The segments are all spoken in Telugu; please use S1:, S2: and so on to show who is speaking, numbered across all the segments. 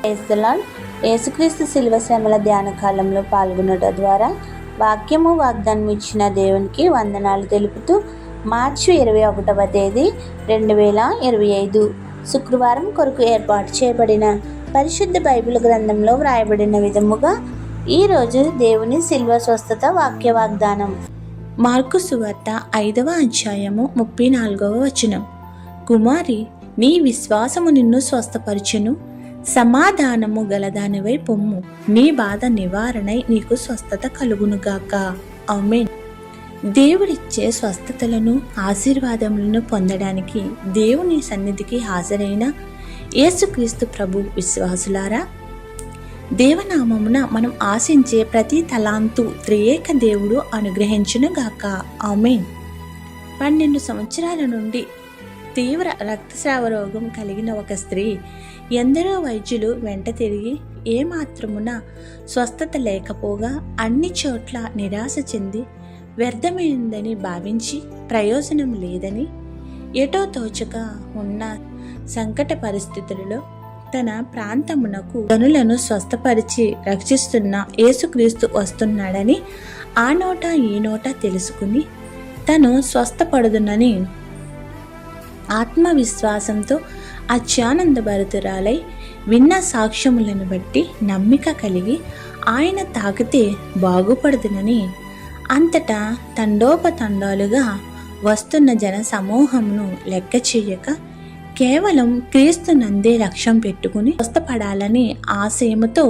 S1: క్రైస్తలాన్ యేసుక్రీస్తు శిల్వ శ్రమల ధ్యాన కాలంలో పాల్గొనడం ద్వారా వాక్యము వాగ్దానం ఇచ్చిన దేవునికి వందనాలు తెలుపుతూ మార్చి ఇరవై ఒకటవ తేదీ రెండు వేల ఇరవై ఐదు శుక్రవారం కొరకు ఏర్పాటు చేయబడిన పరిశుద్ధ బైబిల్ గ్రంథంలో వ్రాయబడిన విధముగా ఈరోజు దేవుని శిల్వ స్వస్థత వాక్య వాగ్దానం. మార్కు సువార్త ఐదవ అధ్యాయము ముప్పై నాలుగవ వచనం. కుమారి నీ విశ్వాసము నిన్ను స్వస్థపరచును. సమాధానము గలదానివై పొమ్ము నీ బాధ నివారణై నీకు స్వస్థత కలుగునుగాక ఆమెన్. దేవుడిచ్చే స్వస్థతలను ఆశీర్వాదములను పొందడానికి దేవుని సన్నిధికి హాజరైన యేసుక్రీస్తు ప్రభు విశ్వాసులారా దేవనామమున మనం ఆశించే ప్రతి తలాంతు త్రియేక దేవుడు అనుగ్రహించునుగాక ఆమెన్. పన్నెండు సంవత్సరాల నుండి తీవ్ర రక్తస్రావ రోగం కలిగిన ఒక స్త్రీ ఎందరో వైద్యులు వెంట తిరిగి ఏమాత్రమున స్వస్థత లేకపోగా అన్ని చోట్ల నిరాశ చెంది వ్యర్థమైందని భావించి ప్రయోజనం లేదని ఎటో తోచక ఉన్న సంకట పరిస్థితులలో తన ప్రాంతమునకు గనులను స్వస్థపరిచి రక్షిస్తున్న యేసుక్రీస్తు వస్తున్నాడని ఆ నోట ఈ నోట తెలుసుకుని తను స్వస్థపడుదునని ఆత్మవిశ్వాసంతో అత్యానందభరితురాలై విన్న సాక్ష్యములను బట్టి నమ్మిక కలిగి ఆయన తాకితే బాగుపడుతునని అంతటా తండోపతండాలుగా వస్తున్న జన సమూహమును లెక్క చేయక కేవలం క్రీస్తు నందే లక్ష్యం పెట్టుకుని స్వస్థపడాలని ఆశయముతో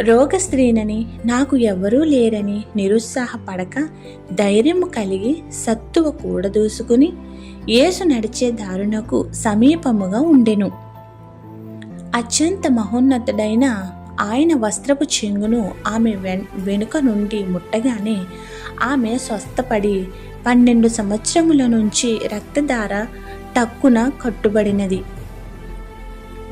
S1: రోగ స్త్రీనని నాకు ఎవరూ లేరని నిరుత్సాహపడక ధైర్యము కలిగి సత్తువ కూడదూసుకుని యేసు నడిచే దారునకు సమీపముగా ఉండెను. అత్యంత మహోన్నతుడైన ఆయన వస్త్రపు చెంగును ఆమె వెన్ వెనుక నుండి ముట్టగానే ఆమె స్వస్థపడి పన్నెండు సంవత్సరముల నుంచి రక్తధార టక్కున కట్టుబడినది.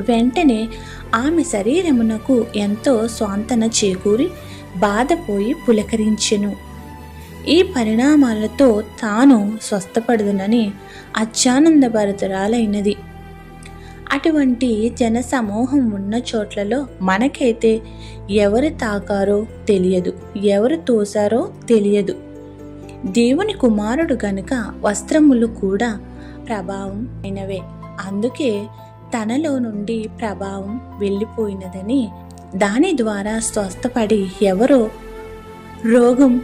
S1: వెంటనే ఆమె శరీరమునకు ఎంతో స్వాంతన చేకూరి బాధపోయి పులకరించెను. ఈ పరిణామాలతో తాను స్వస్థపడుదునని అత్యానందభరితురాలైనది. అటువంటి జన సమూహం ఉన్న చోట్లలో మనకైతే ఎవరు తాకారో తెలియదు ఎవరు తోసారో తెలియదు. దేవుని కుమారుడు గనుక వస్త్రములు కూడా ప్రభావం అయినవే. అందుకే తనలో నుండి ప్రభావం వెళ్ళిపోయినదని దాని ద్వారా స్వస్థపడి ఎవరో రోగం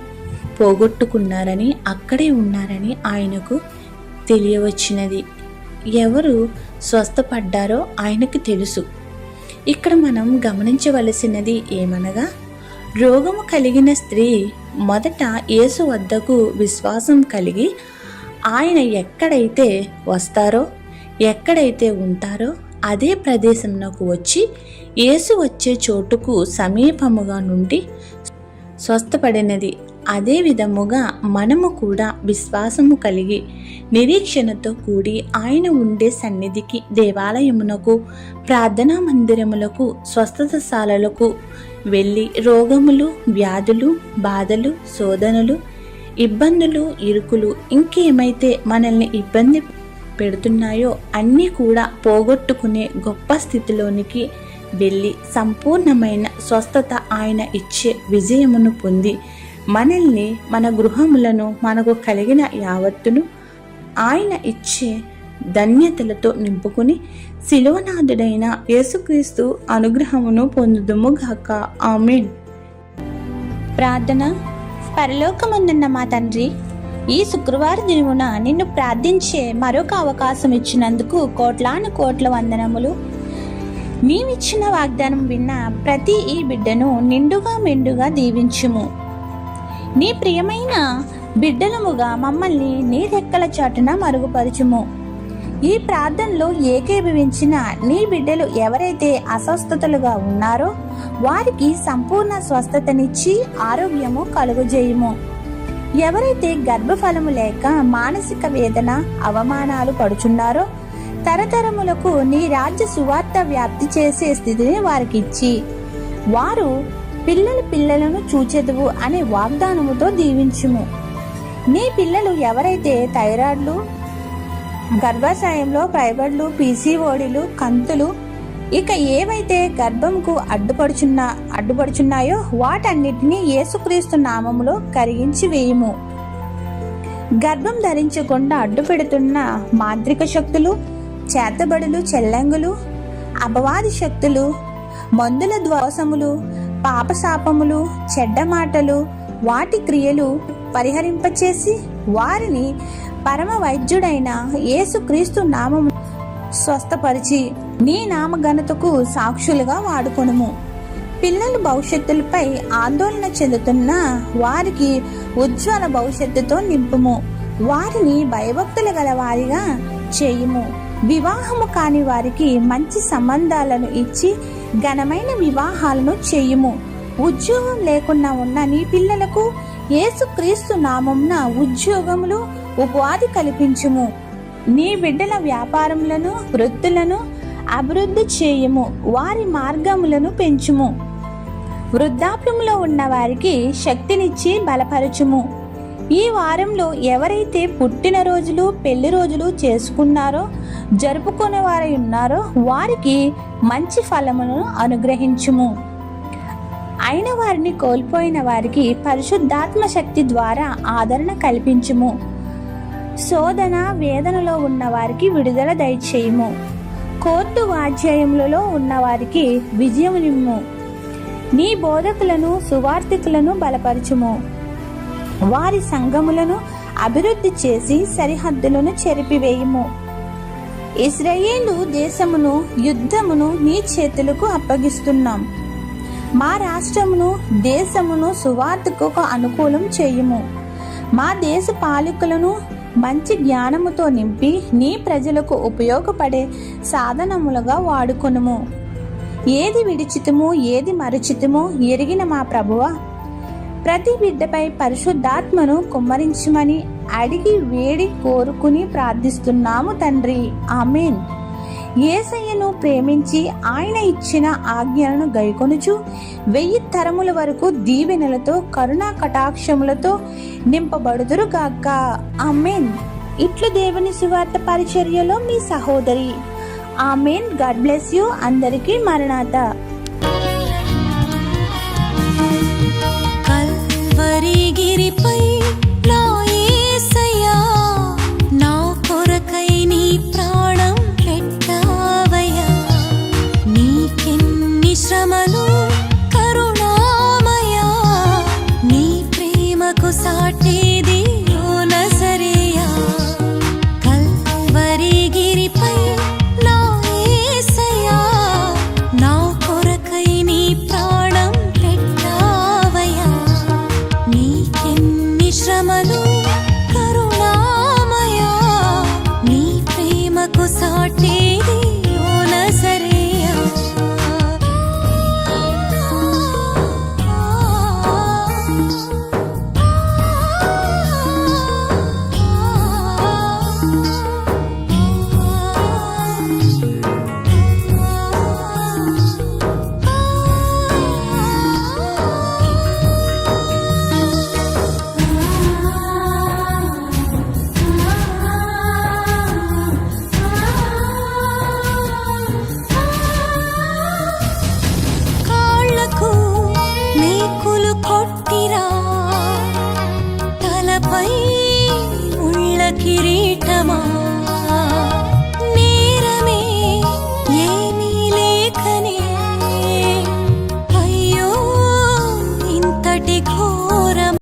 S1: పోగొట్టుకున్నారని అక్కడే ఉన్నారని ఆయనకు తెలియవచ్చినది. ఎవరు స్వస్థపడ్డారో ఆయనకు తెలుసు. ఇక్కడ మనం గమనించవలసినది ఏమనగా రోగము కలిగిన స్త్రీ మొదట యేసు వద్దకు విశ్వాసం కలిగి ఆయన ఎక్కడైతే వస్తారో ఎక్కడైతే ఉంటారో అదే ప్రదేశంలోకి వచ్చి యేసు వచ్చే చోటుకు సమీపముగా నుండి స్వస్థపడినది. అదే విధముగా మనము కూడా విశ్వాసము కలిగి నిరీక్షణతో కూడి ఆయన ఉండే సన్నిధికి దేవాలయమునకు ప్రార్థనా మందిరములకు స్వస్థతశాలలకు వెళ్ళి రోగములు వ్యాధులు బాధలు శోధనలు ఇబ్బందులు ఇరుకులు ఇంకేమైతే మనల్ని ఇబ్బంది పెడుతున్నాయో అన్నీ కూడా పోగొట్టుకునే గొప్ప స్థితిలోనికి వెళ్ళి సంపూర్ణమైన స్వస్థత ఆయన ఇచ్చే విజయమును పొంది మనల్ని మన గృహములను మనకు కలిగిన యావత్తును ఆయన ఇచ్చే ధన్యతలతో నింపుకుని శిలోనాథుడైన యేసుక్రీస్తు అనుగ్రహమును పొందుదుముగాక ఆమెన్. ప్రార్థన. పరలోకమందున్న మా తండ్రి ఈ శుక్రవారం దినమున నిన్ను ప్రార్థించే మరొక అవకాశం ఇచ్చినందుకు కోట్లాను కోట్ల వందనములు. మేమిచ్చిన వాగ్దానం విన్న ప్రతి ఈ బిడ్డను నిండుగా మెండుగా దీవించుము. నీ ప్రియమైన బిడ్డలముగా మమ్మల్ని నీ రెక్కల చాటున మరుగుపరచుము. ఈ ప్రార్థనలో ఏకీభవించిన నీ బిడ్డలు ఎవరైతే అస్వస్థతలుగా ఉన్నారో వారికి సంపూర్ణ స్వస్థతనిచ్చి ఆరోగ్యము కలుగజేయుము. ఎవరైతే గర్భఫలము లేక మానసిక వేదన అవమానాలు పడుచున్నారో తరతరములకు నీ రాజ్య సువార్త వ్యాప్తి చేసే స్థితిని వారికిచ్చి వారు పిల్లల పిల్లలను చూచెదువు అనే వాగ్దానముతో దీవించుము. నీ పిల్లలు ఎవరైతే థైరాయిడ్లు గర్భాశయంలో ఫైబర్లు పీసీఓడిలు కంతులు ఇక ఏవైతే గర్భంకు అడ్డుపడుచున్నా అడ్డుపడుచున్నాయో వాటన్నిటినీ యేసుక్రీస్తు నామములో కరిగించి వేయుము. గర్భం ధరించకుండా అడ్డు పెడుతున్న మాంత్రిక శక్తులు చేతబడులు చెల్లంగులు అపవాది శక్తులు మందుల ద్వోసములు పాపశాపములు చెడ్డ మాటలు వాటి క్రియలు పరిహరింపచేసి వారిని పరమ వైద్యుడైన యేసుక్రీస్తు నామము స్వస్థపరిచి నీ నామఘనతకు సాక్షులుగా వాడుకొనుము. పిల్లల భవిష్యత్తులపై ఆందోళన చెందుతున్న వారికి ఉజ్వల భవిష్యత్తుతో నింపుము. వారిని భయభక్తులు గల వారిగా చేయుము. వివాహము కాని వారికి మంచి సంబంధాలను ఇచ్చి ఘనమైన వివాహాలను చేయుము. ఉద్యోగం లేకుండా ఉన్న నీ పిల్లలకు యేసుక్రీస్తు నామంన ఉద్యోగములు ఉపాధి కల్పించుము. నీ బిడ్డల వ్యాపారములను వృత్తులను అభివృద్ధి చేయము వారి మార్గములను పెంచుము. వృద్ధాప్యంలో ఉన్న వారికి శక్తినిచ్చి బలపరచుము. ఈ వారంలో ఎవరైతే పుట్టినరోజులు పెళ్ళి రోజులు చేసుకున్నారో జరుపుకునే వారై ఉన్నారో వారికి మంచి ఫలమును అనుగ్రహించుము. అయిన వారిని కోల్పోయిన వారికి పరిశుద్ధాత్మ శక్తి ద్వారా ఆదరణ కల్పించుము. శోధన వేదనలో ఉన్న వారికి విడుదల దయచేయము. కోర్టు వాధ్యాయములలో ఉన్నవారికి విజయం విజయమునిమ్ము. నీ బోధకులను సువార్థికులను బలపరచుము. వారి సంఘములను అభివృద్ధి చేసి సరిహద్దులను చెరిపివేయుము. ఇస్రాయేలు దేశమును యుద్ధమును నీ చేతులకు అప్పగిస్తున్నాం. మా రాష్ట్రమును దేశమును సువార్తకు అనుకూలం చేయుము. మా దేశ పాలకులను మంచి జ్ఞానముతో నింపి నీ ప్రజలకు ఉపయోగపడే సాధనములుగా వాడుకొనుము. ఏది విడిచితము ఏది మరుచితము ఎరిగిన మా ప్రభువ. ప్రతి బిడ్డపై పరిశుద్ధాత్మను కుమ్మరించమని అడిగి వేడి కోరుకుని ప్రార్థిస్తున్నాము తండ్రి. ఆమెన్. ఏసయ్యను ప్రేమించి ఆయన ఇచ్చిన ఆజ్ఞలను గైకొనుచు వెయ్యి తరముల వరకు దీవెనలతో కరుణా కటాక్షములతో నింపబడుదురు గాక. ఆమెన్. ఇట్లు దేవుని సువార్త పరిచర్యలో మీ సహోదరి. ఆమెన్. God bless you. అందరికీ మరణాత.
S2: కల్వరిగిరిపై போட்டிரா